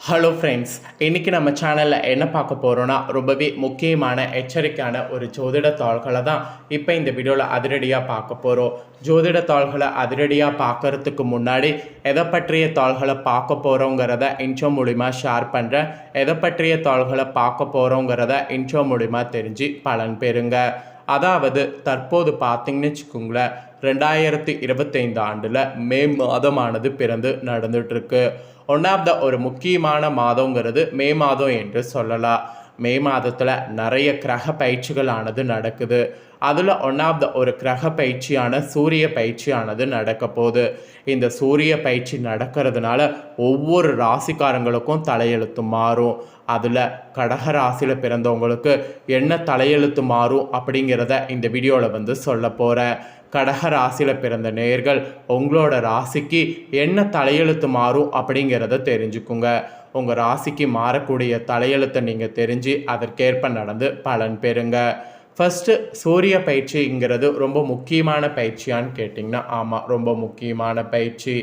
Hello friends இன்றைக்கி நம்ம சேனலில் என்ன பார்க்க போகிறோன்னா ரொம்பவே முக்கியமான எச்சரிக்கையான ஒரு ஜோதிட தாள்களை தான் இப்போ இந்த வீடியோவில் அதிரடியாக பார்க்க போகிறோம் ஜோதிட தாள்களை அதிரடியாக பார்க்கறதுக்கு முன்னாடி எதை பற்றிய தாள்களை பார்க்க போகிறோங்கிறத இன்ட்ரோ மூலிமா ஷேர் பண்ணுறேன் எதை பற்றிய தாள்களை பார்க்க போகிறோங்கிறத இன்ட்ரோ மூலிமா தெரிஞ்சு பலன் பெறுங்க. அதாவது தற்போது பார்த்தீங்கன்னு வச்சுக்கோங்களேன் ரெண்டாயிரத்தி இருபத்தைந்து ஆண்டில் மே மாதமானது பிறந்து நடந்துட்டுருக்கு. ஒன் ஆஃப் த ஒரு முக்கியமான மாதங்கிறது மே மாதம் என்று சொல்லலாம். மே மாதத்தில் நிறைய கிரக பயிற்சிகளானது நடக்குது. அதில் ஒன் ஆஃப் த ஒரு கிரக பயிற்சியான சூரிய பயிற்சியானது நடக்க போகுது. இந்த சூரிய பயிற்சி நடக்கிறதுனால ஒவ்வொரு ராசிக்காரங்களுக்கும் தலையெழுத்து மாறும். அதில் கடக ராசியில் பிறந்தவங்களுக்கு என்ன தலையெழுத்து மாறும் அப்படிங்கிறத இந்த வீடியோவில் வந்து சொல்ல போகிறேன் கடக ராசியில் பிறந்த நேர்கள் உங்களோட ராசிக்கு என்ன தலையெழுத்து மாறும் அப்படிங்கிறத தெரிஞ்சுக்குங்க. உங்கள் ராசிக்கு மாறக்கூடிய தலையெழுத்தை நீங்கள் தெரிஞ்சு அதற்கேற்ப நடந்து பலன் பெறுங்க. ஃபஸ்ட்டு சூரிய பயிற்சிங்கிறது ரொம்ப முக்கியமான பயிற்சியான்னு கேட்டிங்கன்னா ஆமாம் ரொம்ப முக்கியமான பயிற்சி.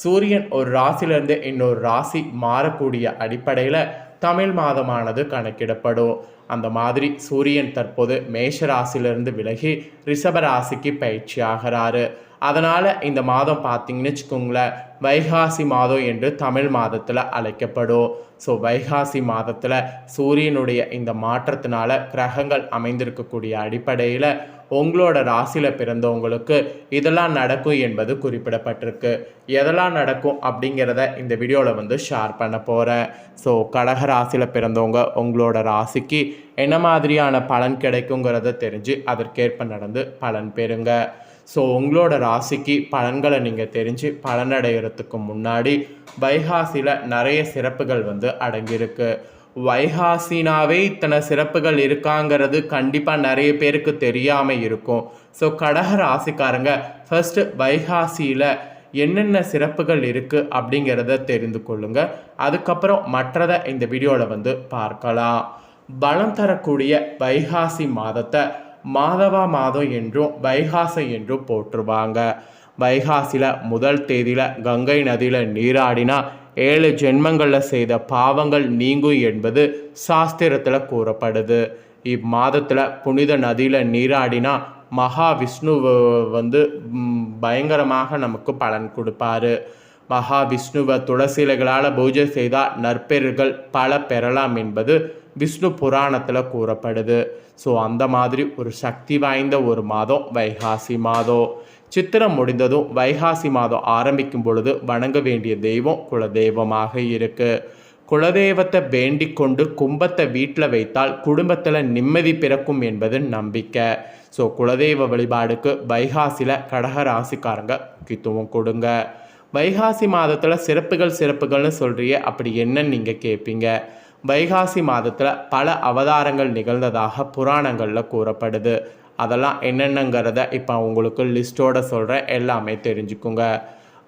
சூரியன் ஒரு ராசிலேருந்து இன்னொரு ராசி மாறக்கூடிய அடிப்படையில் தமிழ் மாதமானது கணக்கிடப்படும். அந்த மாதிரி சூரியன் தற்போது மேஷ ராசியிலிருந்து விலகி ரிஷப ராசிக்கு பயிற்சி ஆகிறாரு. அதனால் இந்த மாதம் பார்த்தீங்கன்னு வச்சுக்கோங்களேன் வைகாசி மாதம் என்று தமிழ் மாதத்தில் அழைக்கப்படும். ஸோ வைகாசி மாதத்தில் சூரியனுடைய இந்த மாற்றத்தினால கிரகங்கள் அமைந்திருக்கக்கூடிய அடிப்படையில் உங்களோட ராசியில் பிறந்தவங்களுக்கு இதெல்லாம் நடக்கும் என்பது குறிப்பிடப்பட்டிருக்கு. எதெல்லாம் நடக்கும் அப்படிங்கிறத இந்த வீடியோவில் வந்து ஷேர் பண்ண போகிறேன் ஸோ கடக ராசியில் பிறந்தவங்க உங்களோட ராசிக்கு என்ன மாதிரியான பலன் கிடைக்குங்கிறத தெரிஞ்சு அதற்கேற்ப நடந்து பலன் பெறுங்க. ஸோ உங்களோட ராசிக்கு பலன்களை நீங்கள் தெரிஞ்சு பலனடைகிறதுக்கு முன்னாடி வைகாசியில் நிறைய சிறப்புகள் வந்து அடங்கியிருக்கு. வைகாசினாவே இத்தனை சிறப்புகள் இருக்காங்கிறது கண்டிப்பாக நிறைய பேருக்கு தெரியாமல் இருக்கும். ஸோ கடக ராசிக்காரங்க ஃபஸ்ட்டு வைகாசியில் என்னென்ன சிறப்புகள் இருக்குது அப்படிங்கிறத தெரிந்து கொள்ளுங்க. அதுக்கப்புறம் மற்றதை இந்த வீடியோவில் வந்து பார்க்கலாம். பலம் தரக்கூடிய வைகாசி மாதத்தை மாதவா மாதம் என்றும் வைகாசை என்றும் போற்றுவாங்க. வைகாசியில் முதல் தேதியில் கங்கை நதியில் நீராடினா ஏழு ஜென்மங்களில் செய்த பாவங்கள் நீங்கும் என்பது சாஸ்திரத்தில் கூறப்படுது. இம்மாதத்தில் புனித நதியில் நீராடினா மகாவிஷ்ணு வந்து பயங்கரமாக நமக்கு பலன் கொடுப்பாரு. மகாவிஷ்ணுவை துளசிலைகளால் பூஜை செய்தால் நற்பெருகள் பல பெறலாம் என்பது விஷ்ணு புராணத்தில் கூறப்படுது. ஸோ அந்த மாதிரி ஒரு சக்தி வாய்ந்த ஒரு மாதம் வைகாசி மாதம். சித்திரம் முடிந்ததும் வைகாசி மாதம் ஆரம்பிக்கும் பொழுது வணங்க வேண்டிய தெய்வம் குலதெய்வமாக இருக்கு. குலதெய்வத்தை வேண்டிக் கொண்டு கும்பத்தை வீட்டில் வைத்தால் குடும்பத்தில் நிம்மதி பிறக்கும் என்பது நம்பிக்கை. ஸோ குலதெய்வ வழிபாடுக்கு வைகாசியில் கடக ராசிக்காரங்க முக்கியத்துவம் கொடுங்க. வைகாசி மாதத்தில் சிறப்புகள் சிறப்புகள்னு சொல்கிறீங்க அப்படி என்னன்னு நீங்கள் கேட்பீங்க வைகாசி மாதத்தில் பல அவதாரங்கள் நிகழ்ந்ததாக புராணங்களில் கூறப்படுது. அதெல்லாம் என்னென்னங்கிறத இப்போ உங்களுக்கு லிஸ்ட்டோட சொல்கிறேன் எல்லாமே தெரிஞ்சுக்குங்க.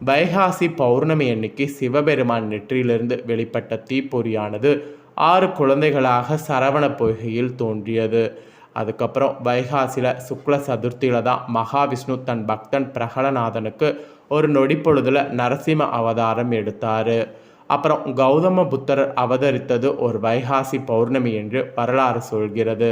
வைகாசி பௌர்ணமி அன்னைக்கு சிவபெருமான் நெற்றியிலிருந்து வெளிப்பட்ட தீப்பொறியானது ஆறு குழந்தைகளாக சரவண பொய்கையில் தோன்றியது. அதுக்கப்புறம் வைகாசியில் சுக்ல சதுர்த்தியில் தான் மகாவிஷ்ணு தன் பக்தன் பிரகலநாதனுக்கு ஒரு நொடி பொழுதில் நரசிம்ம அவதாரம் எடுத்தார். அப்புறம் கௌதம புத்தர் அவதரித்தது ஒரு வைகாசி பௌர்ணமி என்று வரலாறு சொல்கிறது.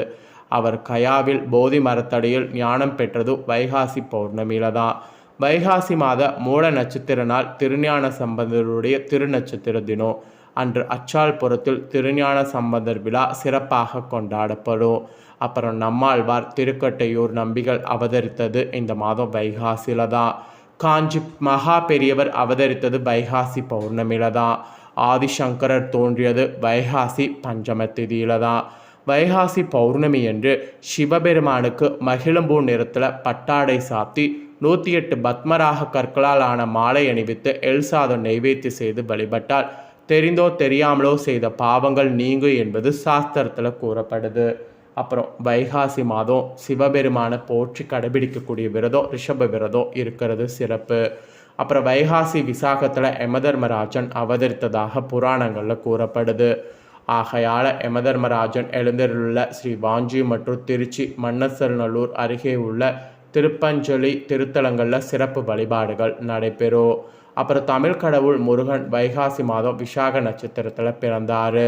அவர் கயாவில் போதி மரத்தடியில் ஞானம் பெற்றது வைகாசி பௌர்ணமியில தான் வைகாசி மாத மூல நட்சத்திர நாள் திருஞான சம்பந்தருடைய திருநட்சத்திர தினம் அன்று அச்சால்புரத்தில் திருஞான சம்பந்தர் விழா சிறப்பாக கொண்டாடப்படும் அப்புறம் நம்மாழ்வார் திருக்கட்டையூர் நம்பிகள் அவதரித்தது இந்த மாதம் வைகாசியில தான் காஞ்சி மகா பெரியவர் அவதரித்தது வைகாசி பௌர்ணமியில தான் ஆதிசங்கரர் தோன்றியது வைகாசி பஞ்சம திதியில தான் வைகாசி பௌர்ணமி என்று சிவபெருமானுக்கு மகிழம்பூ நிறத்தில் பட்டாடை சாத்தி நூற்றி எட்டு பத்மராக கற்களால் ஆன மாலை அணிவித்து எல் சாதம் நெய்வேத்தி செய்து வழிபட்டால் தெரிந்தோ தெரியாமலோ செய்த பாவங்கள் நீங்கும் என்பது சாஸ்திரத்தில் கூறப்படுது. அப்புறம் வைகாசி மாதம் சிவபெருமானை போற்றி கடைபிடிக்கக்கூடிய விரதம் ரிஷப விரதம் இருக்கிறது சிறப்பு. அப்புறம் வைகாசி விசாகத்தில் யமதர்மராஜன் அவதரித்ததாக புராணங்களில் கூறப்படுது. ஆகையால் யமதர்மராஜன் எழுந்தருள்ள ஸ்ரீ வாஞ்சி மற்றும் திருச்சி மன்னசல்நல்லூர் அருகே உள்ள திருப்பஞ்சலி திருத்தலங்களில் சிறப்பு வழிபாடுகள் நடைபெறும் அப்புறம் தமிழ் கடவுள் முருகன் வைகாசி மாதம் விசாக நட்சத்திரத்தில் பிறந்தார்.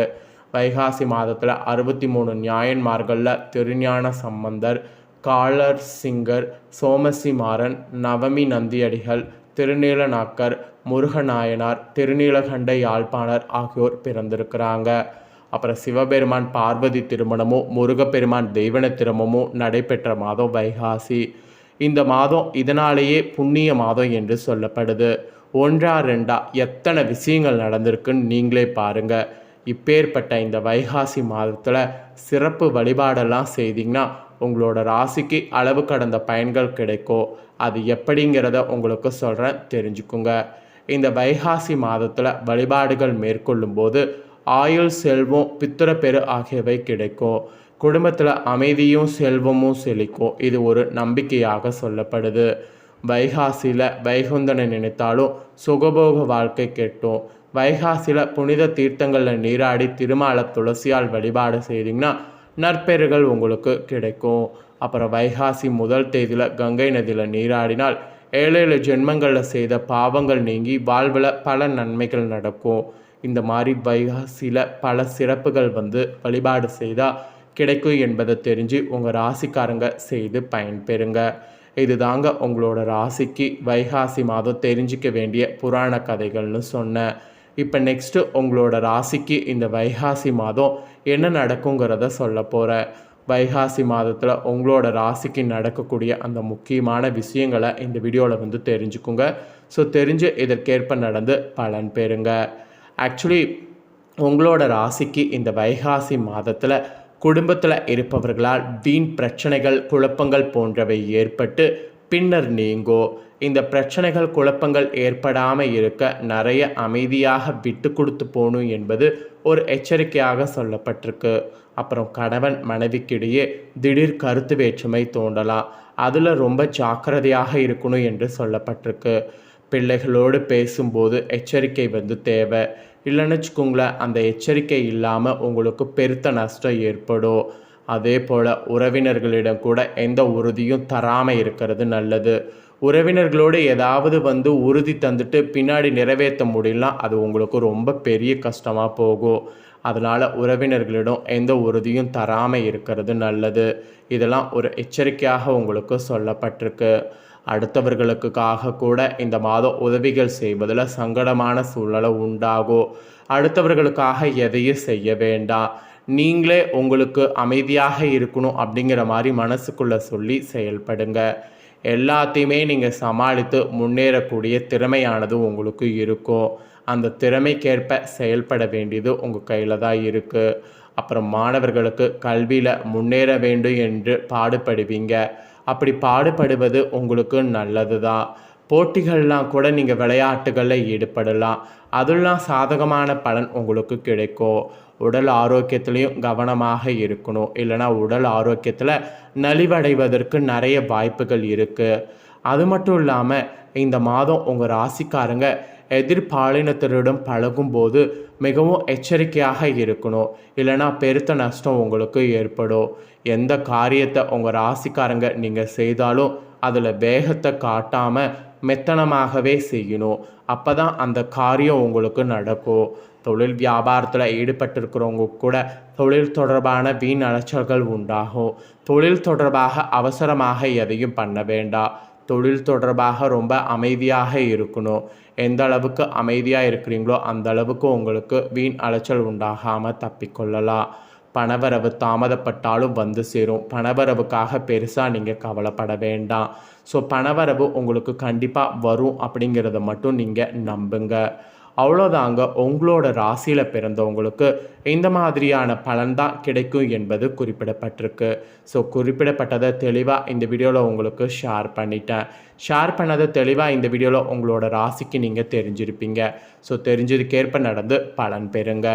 வைகாசி மாதத்தில் அறுபத்தி மூணு நியாயன்மார்களில் திருஞான சம்பந்தர் காலர் சிங்கர் சோமசிமாறன் நவமி நந்தியடிகள் திருநீலநாக்கர் முருகநாயனார் திருநீலகண்ட யாழ்ப்பாணர் ஆகியோர் பிறந்திருக்கிறாங்க. அப்புறம் சிவபெருமான் பார்வதி திருமணமும் முருகப்பெருமான் தெய்வன திருமணமும் நடைபெற்ற மாதம் வைகாசி. இந்த மாதம் இதனாலேயே புண்ணிய மாதம் என்று சொல்லப்படுது. ஒன்றா ரெண்டா எத்தனை விஷயங்கள் நடந்திருக்குன்னு நீங்களே பாருங்கள் இப்பேற்பட்ட இந்த வைகாசி மாதத்தில் சிறப்பு வழிபாடெல்லாம் செய்தீங்கன்னா உங்களோட ராசிக்கு அளவு கடந்த பயன்கள் கிடைக்கும். அது எப்படிங்கிறத உங்களுக்கு சொல்கிறேன் தெரிஞ்சுக்குங்க. இந்த வைகாசி மாதத்தில் வழிபாடுகள் மேற்கொள்ளும்போது ஆயுள் செல்வம் பித்திரப்பெரு ஆகியவை கிடைக்கும் குடும்பத்தில் அமைதியும் செல்வமும் செழிக்கும் இது ஒரு நம்பிக்கையாக சொல்லப்படுது. வைகாசியில் வைகுந்தனை நினைத்தாலும் சுகபோக வாழ்க்கை கெட்டும். வைகாசியில் புனித தீர்த்தங்களில் நீராடி திருமால துளசியால் வழிபாடு செய்தீங்கன்னா நற்பெருகள் உங்களுக்கு கிடைக்கும் அப்புறம் வைகாசி முதல் தேதியில் கங்கை நதியில் நீராடினால் ஏழு ஏழு ஜென்மங்களில் செய்த பாவங்கள் நீங்கி வாழ்வில் பல நன்மைகள் நடக்கும் இந்த மாதிரி வைகாசியில் பல சிறப்புகள் வந்து வழிபாடு செய்தால் கிடைக்கும் என்பதை தெரிஞ்சு உங்கள் ராசிக்காரங்க செய்து பயன்பெறுங்க. இது தாங்க உங்களோட ராசிக்கு வைகாசி மாதம் தெரிஞ்சிக்க வேண்டிய புராண கதைகள்னு சொன்னேன் இப்போ நெக்ஸ்ட்டு உங்களோட ராசிக்கு இந்த வைகாசி மாதம் என்ன நடக்குங்கிறத சொல்ல போகிறேன் வைகாசி மாதத்தில் உங்களோட ராசிக்கு நடக்கக்கூடிய அந்த முக்கியமான விஷயங்களை இந்த வீடியோவில் வந்து தெரிஞ்சுக்குங்க. ஸோ தெரிஞ்சு இதற்கேற்ப நடந்து பலன் பெறுங்க. ஆக்சுவலி உங்களோட ராசிக்கு இந்த வைகாசி மாதத்தில் குடும்பத்தில் இருப்பவர்களால் வீண் பிரச்சனைகள் குழப்பங்கள் போன்றவை ஏற்பட்டு பின்னர் நீங்கோ இந்த பிரச்சனைகள் குழப்பங்கள் ஏற்படாமல் இருக்க நிறைய அமைதியாக விட்டு கொடுத்து போகணும் என்பது ஒரு எச்சரிக்கையாக சொல்லப்பட்டிருக்கு. அப்புறம் கணவன் மனைவிக்கிடையே திடீர் கருத்து வேற்றுமை தோண்டலாம் அதில் ரொம்ப ஜாக்கிரதையாக இருக்கணும் என்று சொல்லப்பட்டிருக்கு. பிள்ளைகளோடு பேசும்போது எச்சரிக்கை வந்து தேவை. இல்லைன்னு வச்சுக்கோங்களேன் அந்த எச்சரிக்கை இல்லாமல் உங்களுக்கு பெருத்த நஷ்டம் ஏற்படும். அதே போல் உறவினர்களிடம் கூட எந்த உறுதியும் தராமல் இருக்கிறது நல்லது. உறவினர்களோடு ஏதாவது வந்து உறுதி தந்துட்டு பின்னாடி நிறைவேற்ற முடியலாம் அது உங்களுக்கு ரொம்ப பெரிய கஷ்டமாக போகும். அதனால் உறவினர்களிடம் எந்த உறுதியும் தராமல் இருக்கிறது நல்லது. இதெல்லாம் ஒரு எச்சரிக்கையாக உங்களுக்கு சொல்லப்பட்டிருக்கு. அடுத்தவர்களுக்காக கூட இந்த மாதம் உதவிகள் செய்வதில் சங்கடமான சூழ்நிலை உண்டாகும் அடுத்தவர்களுக்காக எதையும் செய்ய வேண்டாம். நீங்களே உங்களுக்கு அமைதியாக இருக்கணும் அப்படிங்கிற மாதிரி மனசுக்குள்ளே சொல்லி செயல்படுங்க. எல்லாத்தையுமே நீங்கள் சமாளித்து முன்னேறக்கூடிய திறமையானது உங்களுக்கு இருக்கும். அந்த திறமைக்கேற்ப செயல்பட வேண்டியது உங்கள் கையில் தான் இருக்குது அப்புறம் மாணவர்களுக்கு கல்வியில் முன்னேற வேண்டும் என்று பாடுபடுவீங்க. அப்படி பாடுபடுவது உங்களுக்கு நல்லது தான் போட்டிகள்லாம் கூட நீங்கள் விளையாட்டுகளில் ஈடுபடலாம். அதெல்லாம் சாதகமான பலன் உங்களுக்கு கிடைக்கும் உடல் ஆரோக்கியத்துலேயும் கவனமாக இருக்கணும். இல்லைனா உடல் ஆரோக்கியத்தில் நலிவடைவதற்கு நிறைய வாய்ப்புகள் இருக்குது அது மட்டும் இல்லாமல் இந்த மாதம் உங்கள் ராசிக்காரங்க எதிர்பாலினத்தினரிடம் பழகும்போது மிகவும் எச்சரிக்கையாக இருக்கணும். இல்லைனா பெருத்த நஷ்டம் உங்களுக்கு ஏற்படும். எந்த காரியத்தை உங்கள் ராசிக்காரங்க நீங்கள் செய்தாலும் அதில் வேகத்தை காட்டாமல் மெத்தனமாகவே செய்யணும். அப்போ தான் அந்த காரியம் உங்களுக்கு நடக்கும். தொழில் வியாபாரத்தில் ஈடுபட்டிருக்கிறவங்க கூட தொழில் தொடர்பான வீண் அலைச்சல்கள் உண்டாகும். தொழில் தொடர்பாக அவசரமாக எதையும் பண்ண வேண்டாம். தொழில் தொடர்பாக ரொம்ப அமைதியாக இருக்கணும். எந்த அளவுக்கு அமைதியாக இருக்கிறீங்களோ அந்த அளவுக்கு உங்களுக்கு வீண் அலைச்சல் உண்டாகாமல் தப்பிக்கொள்ளலாம் பணவரவு தாமதப்பட்டாலும் வந்து சேரும். பணவரவுக்காக பெருசாக நீங்கள் கவலைப்பட வேண்டாம். ஸோ பணவரவு உங்களுக்கு கண்டிப்பாக வரும் அப்படிங்கிறத மட்டும் நீங்கள் நம்புங்க. அவ்வளோதாங்க உங்களோட ராசியில் பிறந்தவங்களுக்கு இந்த மாதிரியான பலன் தான் கிடைக்கும் என்பது குறிப்பிடப்பட்டிருக்கு. ஸோ குறிப்பிடப்பட்டதை தெளிவாக இந்த வீடியோவில் உங்களுக்கு ஷேர் பண்ணிட்டேன். ஷேர் பண்ணதை தெளிவாக இந்த வீடியோவில் உங்களோட ராசிக்கு நீங்கள் தெரிஞ்சிருப்பீங்க. ஸோ தெரிஞ்சதுக்கேற்ப நடந்து பலன் பெறுங்க.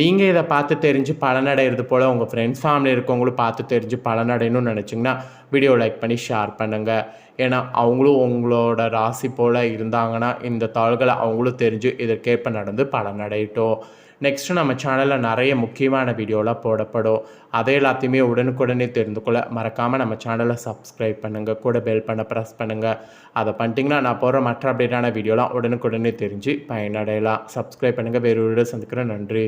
நீங்கள் இதை பார்த்து தெரிஞ்சு பலனடைகிறது போல் உங்கள் ஃப்ரெண்ட்ஸ் ஃபேமிலி இருக்கவங்களும் பார்த்து தெரிஞ்சு பலனடையணும்னு நினச்சிங்கன்னா வீடியோ லைக் பண்ணி ஷேர் பண்ணுங்கள் ஏன்னா அவங்களும் உங்களோட ராசி போல் இருந்தாங்கன்னா இந்த தாள்களை அவங்களும் தெரிஞ்சு இதற்கேற்ப நடந்து பலனடையட்டும் நெக்ஸ்ட்டு நம்ம சேனலில் நிறைய முக்கியமான வீடியோலாம் போடப்படும். அதை எல்லாத்தையுமே உடனுக்குடனே தெரிந்து கொள்ள மறக்காமல் நம்ம சேனலை சப்ஸ்கிரைப் பண்ணுங்கள் கூட பெல் பண்ண ப்ரெஸ் பண்ணுங்கள் அதை பண்ணிட்டீங்கன்னா நான் போகிற மற்ற அப்டேட்டான வீடியோலாம் உடனுக்குடனே தெரிஞ்சு பயனடையலாம். சப்ஸ்கிரைப் பண்ணுங்கள் வேறு வீடியோ சந்திக்கிறேன். நன்றி.